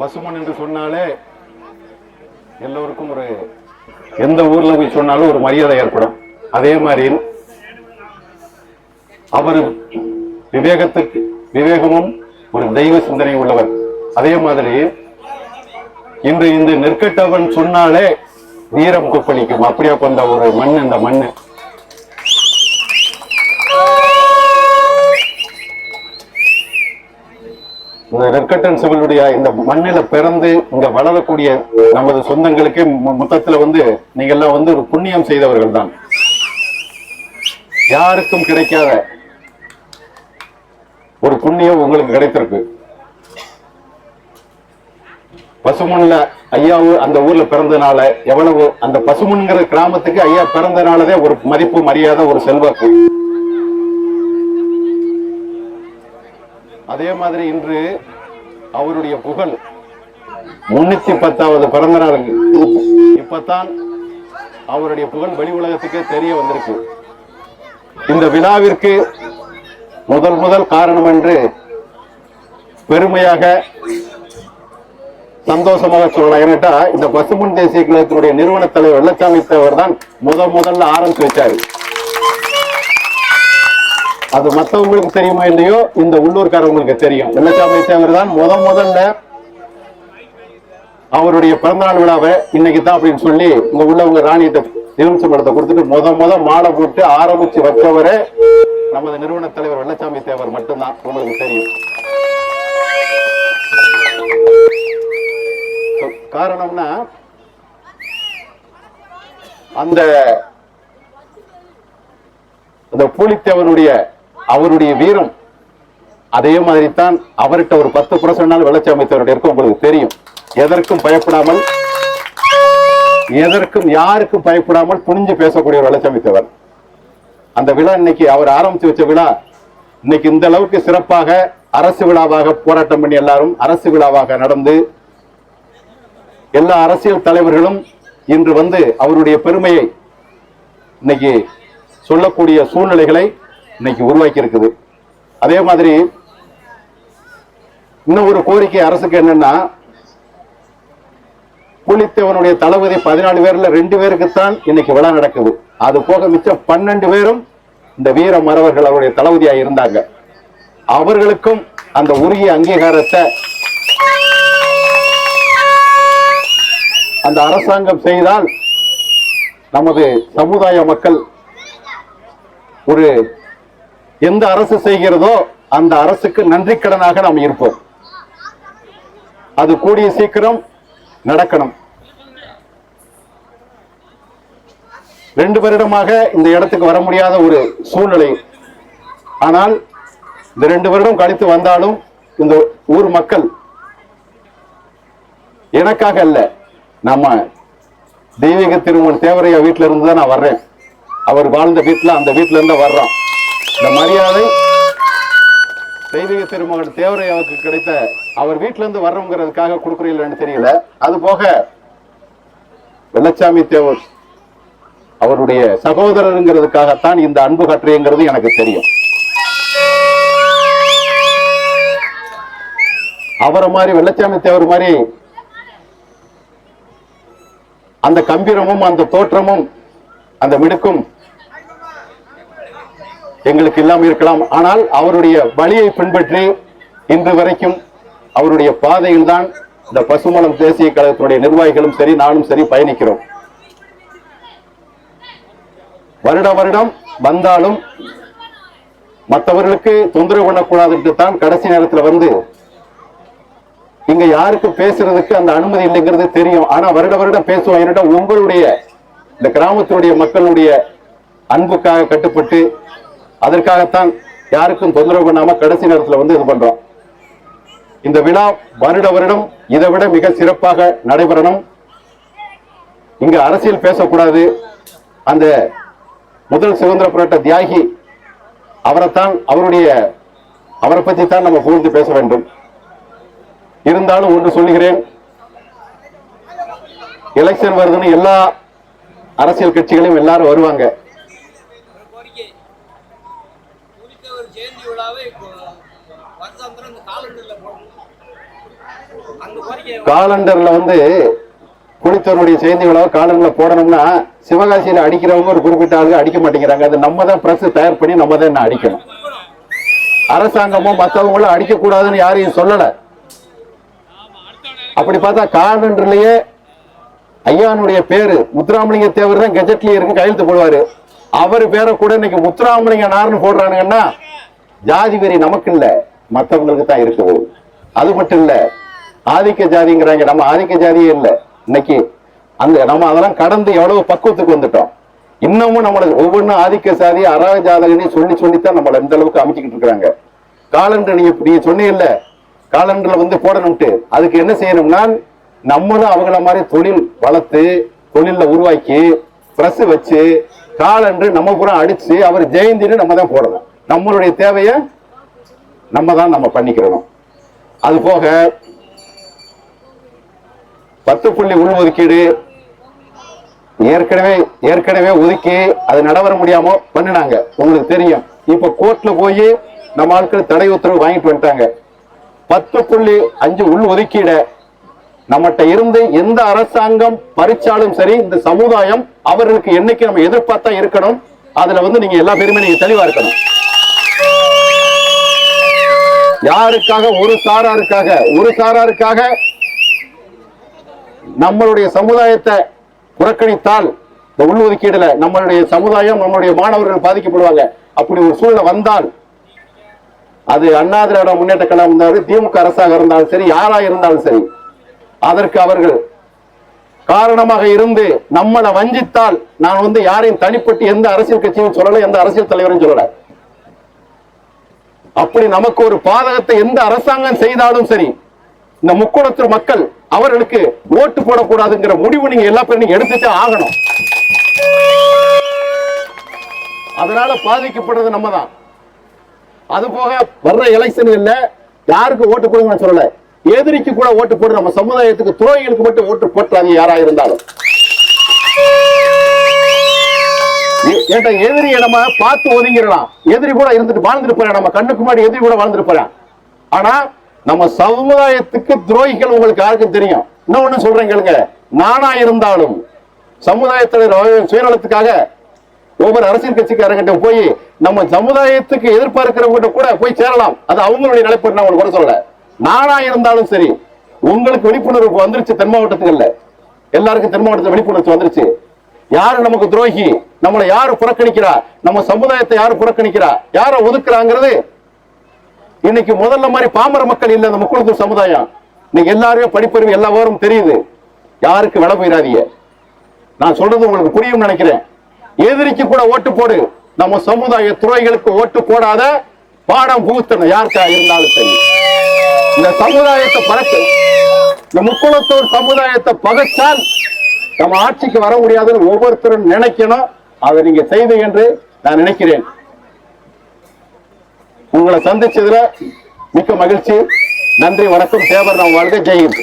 பசுமன் என்று சொன்னாலே எல்லோருக்கும் ஒரு எந்த ஊர்ல போய் சொன்னாலும் ஒரு மரியாதை ஏற்படும். அதே மாதிரி அவர் விவேகத்துக்கு விவேகமும் ஒரு தெய்வ சிந்தனை உள்ளவர். அதே மாதிரி இன்று இந்த நெற்கட்டவன் சொன்னாலே வீரம் கொப்பளிக்கும். அப்படியா கொண்ட ஒரு மண் இந்த மண்ணு. இந்த ரெட்கட்டன் சிவனுடைய இந்த மண்ணில பிறந்து இங்க வளரக்கூடிய நமது சொந்தங்களுக்கே மொத்தத்துல வந்து நீங்க எல்லாம் வந்து ஒரு புண்ணியம் செய்தவர்கள் தான் யாருக்கும் கிடைக்காத ஒரு புண்ணியம் உங்களுக்கு கிடைத்திருக்கு. பசுமன்ல ஐயாவு அந்த ஊர்ல பிறந்தனால எவ்வளவு அந்த பசுமன்கிற கிராமத்துக்கு ஐயா பிறந்தனாலதே ஒரு மதிப்பு மரியாதை ஒரு செல்வாக்கு. அதே மாதிரி இன்று அவருடைய புகழ் முன்னூத்தி பத்தாவது பிறந்த நாளுக்கு இப்பதான் அவருடைய புகழ் வெளி உலகத்துக்கே தெரிய வந்திருக்கு. இந்த விழாவிற்கு முதல் முதல் காரணம் என்று பெருமையாக சந்தோஷமாக சொல்லலாம். ஏன்னாட்டா இந்த பசுமன் தேசிய கழகத்தினுடைய நிறுவன தலைவர் வெள்ளச்சாமி தேவர் தான் முதல் முதல்ல ஆரம்பித்து வச்சாரு அது மத்தவங்களுக்கு தெரியுமா இல்லையோ இந்த உள்ளூர்காரவங்களுக்கு தெரியும். வெள்ளச்சாமி தேவர் தான் முத முதல்ல அவருடைய பிறந்தநாள் விழாவை இன்னைக்கு தான் அப்படின்னு சொல்லி இங்க உள்ளவங்க ராணியிட்ட எலுமிச்சை படத்தை கொடுத்துட்டு முத முத மாலை போட்டு ஆரம்பிச்சு வச்சவரே நமது நிறுவன தலைவர் வெள்ளச்சாமி தேவர் மட்டும்தான். உங்களுக்கு தெரியும். காரணம்னா அந்த அந்த போலித்தேவனுடைய அவருடைய வீரம். அதே மாதிரி தான் அவர்கிட்ட ஒரு பத்து பர்சன்ட் வளர்ச்சி அமைச்சருடைய இருக்கும் உங்களுக்கு தெரியும். எதற்கும் பயப்படாமல் எதற்கும் யாருக்கும் பயப்படாமல் துணிஞ்சு பேசக்கூடிய ஒரு வெள்ளச்சாமி அந்த விழா இன்னைக்கு அவர் ஆரம்பிச்சு வச்ச விழா. இன்னைக்கு இந்த அளவுக்கு சிறப்பாக அரசு விழாவாக போராட்டம் பண்ணி எல்லாரும் அரசு விழாவாக நடந்து எல்லா அரசியல் தலைவர்களும் இன்று வந்து அவருடைய பெருமையை இன்னைக்கு சொல்லக்கூடிய சூழ்நிலைகளை இன்னைக்கு உருவாக்கி இருக்குது அதே மாதிரி இன்னும் ஒரு கோரிக்கை அரசுக்கு என்னன்னா புலித்தேவனுடைய தளபதி பதினாலு பேர்ல ரெண்டு பேருக்குத்தான் இன்னைக்கு விழா நடக்குது. அது போக மிச்சம் பன்னெண்டு பேரும் இந்த வீர மறவர்கள் அவருடைய தளபதியா இருந்தாங்க. அவர்களுக்கும் அந்த உரிய அங்கீகாரத்தை அந்த அரசாங்கம் செய்தால் நமது சமுதாய மக்கள் ஒரு எந்த அரசு செய்கிறதோ அந்த அரசுக்கு நன்றி கடனாக நாம் இருப்போம். அது கூடிய சீக்கிரம் நடக்கணும். ரெண்டு வருடமாக இந்த இடத்துக்கு வர முடியாத ஒரு சூழ்நிலை. ஆனால் இந்த ரெண்டு வருடம் கழித்து வந்தாலும் இந்த ஊர் மக்கள் எனக்காக அல்ல நம்ம தெய்வீக திருமண் தேவரையா வீட்டில இருந்து தான் நான் வர்றேன். அவர் வாழ்ந்த வீட்டுல அந்த வீட்டுல இருந்து வர்றான். வர்றோம் இந்த மரியாதை தெய்வீக திருமகன் தேவரையாவுக்கு கிடைத்த அவர் வீட்டுல இருந்து வர்றோங்கிறதுக்காக கொடுக்குறீங்களான்னு தெரியல. அது போக வெள்ளச்சாமி தேவர் அவருடைய சகோதரருங்கிறதுக்காகத்தான் இந்த அன்பு கட்டுரைங்கிறது எனக்கு தெரியும். அவரை மாதிரி வெள்ளச்சாமி தேவர் மாதிரி அந்த கம்பீரமும் அந்த தோற்றமும் அந்த மிடுக்கும் எங்களுக்கு இல்லாமல் இருக்கலாம். ஆனால் அவருடைய வழியை பின்பற்றி இன்று வரைக்கும் அவருடைய பாதையில் தான் இந்த பசுமலம் தேசிய கழகத்தினுடைய நிர்வாகிகளும் சரி நானும் சரி பயணிக்கிறோம். வருட வருடம் வந்தாலும் மற்றவர்களுக்கு தொந்தரவு பண்ணக்கூடாதுன்ட்டு தான் கடைசி நேரத்தில் வந்து இங்க யாருக்கு பேசுறதுக்கு அந்த அனுமதி இல்லைங்கிறது தெரியும். ஆனா வருட வருடம் பேசுவோம். என்னடா உங்களுடைய இந்த கிராமத்தினுடைய மக்களுடைய அன்புக்காக கட்டுப்பட்டு அதற்காகத்தான் யாருக்கும் தொந்தரவு பண்ணாம கடைசி நேரத்துல வந்து இது பண்றோம். இந்த விழா வருட வருடம் இதை விட மிக சிறப்பாக நடைபெறணும். இங்க அரசியல் பேசக்கூடாது. அந்த முதல் சுதந்திர போராட்ட தியாகி அவரைத்தான் அவருடைய அவரை பத்தி தான் நம்ம புகழ்ந்து பேச வேண்டும். இருந்தாலும் ஒன்று சொல்லுகிறேன். எலெக்ஷன் வருதுன்னு எல்லா அரசியல் கட்சிகளையும் எல்லாரும் வருவாங்க ஒரு கோரிக்கை குறித்த ஒரு ஜெயந்தி விழாவை இப்போ வருஷாந்திரம் இந்த காலண்டர்ல வந்து குடித்தவருடைய செய்திகளோ காலண்டர்ல போடணும்னா சிவகாசியில அடிக்கிறவங்க ஒரு குறிப்பிட்ட ஆளுங்க அடிக்க மாட்டேங்கிறாங்க. அது நம்ம தான் பிரஸ் தயார் பண்ணி நம்ம தான் என்ன அடிக்கணும். அரசாங்கமோ மற்றவங்களும் அடிக்க கூடாதுன்னு யாரையும் சொல்லல. அப்படி பார்த்தா காலண்டர்லயே ஐயானுடைய பேரு முத்துராமலிங்க தேவர் தான் கெஜெட்லயே இருக்கு கையெழுத்து போடுவாரு. அவர் பேரை கூட இன்னைக்கு முத்துராமலிங்க நார்னு போடுறானுங்கன்னா ஜாதி வெறி நமக்கு இல்ல. மத்தவங்களுக்கு தான் இருக்கு அது மட்டும் இல்ல ஆதிக்க ஜாதிங்கிறாங்க நம்ம ஆதிக்க ஜாதியே இல்லை. இன்னைக்கு அந்த நம்ம அதெல்லாம் கடந்து எவ்வளவு பக்குவத்துக்கு வந்துட்டோம். இன்னமும் நம்மள ஒவ்வொன்றும் ஆதிக்க சாதி அராக ஜாதகனையும் சொல்லி சொல்லித்தான் நம்மளை இந்த அளவுக்கு அமைச்சுக்கிட்டு இருக்கிறாங்க. காலண்டர் நீங்க நீங்க சொன்னீங்கல்ல காலண்டர்ல வந்து போடணும்ட்டு. அதுக்கு என்ன செய்யணும்னா நம்மளும் அவங்கள மாதிரி தொழில் வளர்த்து தொழில உருவாக்கி பிரஸ் வச்சு காலண்டர் நம்ம பூரா அடிச்சு அவர் ஜெயந்தின்னு நம்ம தான் போடணும். நம்மளுடைய தேவையை நம்ம தான் நம்ம பண்ணிக்கிறோம் அது போக பத்து புள்ளி உள்ஒதுக்கீடு ஏற்கனவே ஏற்கனவே ஒதுக்கி அது நடவர முடியாம பண்ணினாங்க. உங்களுக்கு தெரியும். இப்ப கோர்ட்ல போய் நம்ம ஆட்கள் தடை உத்தரவு வாங்கிட்டு வந்துட்டாங்க. பத்து புள்ளி அஞ்சு உள் ஒதுக்கீட. நம்மகிட்ட இருந்து எந்த அரசாங்கம் பறிச்சாலும் சரி இந்த சமுதாயம் அவர்களுக்கு என்னைக்கு நம்ம எதிர்பார்த்தா இருக்கணும் அதுல வந்து நீங்க எல்லா பேருமே நீங்க தெளிவா இருக்கணும். யாருக்காக? ஒரு சாராருக்காக. ஒரு சாராருக்காக நம்மளுடைய சமுதாயத்தை புறக்கணித்தால் இந்த உள்ஒதுக்கீடுல நம்மளுடைய சமுதாயம் நம்மளுடைய மாணவர்கள் பாதிக்கப்படுவாங்க. அப்படி ஒரு சூழ்நிலை வந்தால் அது அண்ணா திராவிட முன்னேற்ற கழகம் இருந்தாலும் திமுக அரசாக இருந்தாலும் சரி யாரா இருந்தாலும் சரி அதற்கு அவர்கள் காரணமாக இருந்து நம்மளை வஞ்சித்தால் நான் வந்து யாரையும் தனிப்பட்டு எந்த அரசியல் கட்சியும் சொல்லல எந்த அரசியல் தலைவரும் சொல்லல. அப்படி நமக்கு ஒரு பாதகத்தை எந்த அரசாங்கம் செய்தாலும் சரி இந்த முக்குளத்தூர் மக்கள் அவர்களுக்கு ஓட்டு போடக்கூடாதுங்கிற முடிவு நீங்க எல்லா பேரும் நீங்க எடுத்துட்டு ஆகணும். அதனால பாதிக்கப்படுறது நம்ம தான் அது போக வர்ற எலெக்ஷன்கள்ல யாருக்கு ஓட்டு போடுங்க சொல்லல. எதிரிக்கு கூட ஓட்டு போடு நம்ம சமுதாயத்துக்கு துறைகளுக்கு மட்டும் ஓட்டு போட்டுறாங்க யாரா இருந்தாலும். ஏ- ஏன்டா நம்ம பார்த்து ஒதுங்கிடலாம். எதிரி கூட இருந்துட்டு வாழ்ந்துட்டு போறேன். நம்ம கண்ணுக்கு முன்னாடி எதிரி கூட வாழ்ந்துட்டு போறேன். ஆனா நம்ம சமுதாயத்துக்கு துரோகிகள் உங்களுக்கு யாருக்கும் தெரியும்? இன்னொன்னு சொல்றேன் கேளுங்க. நானா இருந்தாலும் சமுதாயத்தில் சுயநலத்துக்காக ஒவ்வொரு அரசியல் கட்சிக்காரங்கிட்ட போய் நம்ம சமுதாயத்துக்கு எதிர்பார்க்கிறவங்க கூட போய் சேரலாம். அது அவங்களுடைய நிலைப்பாடு நான் உங்களுக்கு கூட சொல்ல நானா இருந்தாலும் சரி உங்களுக்கு விழிப்புணர்வு வந்துருச்சு தென் மாவட்டத்துகள்ல. எல்லாருக்கும் தென் மாவட்டத்தில் விழிப்புணர்வு வந்துருச்சு. யாரு நமக்கு துரோகி? நம்மளை யாரு புறக்கணிக்கிறா? நம்ம சமுதாயத்தை யாரு புறக்கணிக்கிறா? யார ஒதுக்குறாங்கிறது இன்னைக்கு முதல்ல மாதிரி பாமர மக்கள் இல்ல இந்த முக்குளத்தூர் சமுதாயம். இன்னைக்கு எல்லாருமே படிப்பறிவு எல்லா விவரம் தெரியுது. யாருக்கு விட போயிடாதீங்க. நான் சொல்றது உங்களுக்கு புரியும் நினைக்கிறேன். எதிரிக்கு கூட ஓட்டு போடு. நம்ம சமுதாய துறைகளுக்கு ஓட்டு போடாத பாடம் புகுத்தணும் யாருக்கா இருந்தாலும் சரி. இந்த சமுதாயத்தை பறக்க இந்த முக்குளத்தூர் சமுதாயத்தை பகைச்சால் நம்ம ஆட்சிக்கு வர முடியாதுன்னு ஒவ்வொருத்தரும் நினைக்கணும். அதை நீங்க செய்து என்று நான் நினைக்கிறேன். உங்களை சந்திச்சதுல மிக்க மகிழ்ச்சி. நன்றி வணக்கம். தேவர் நாம் வாழ்க ஜெயின்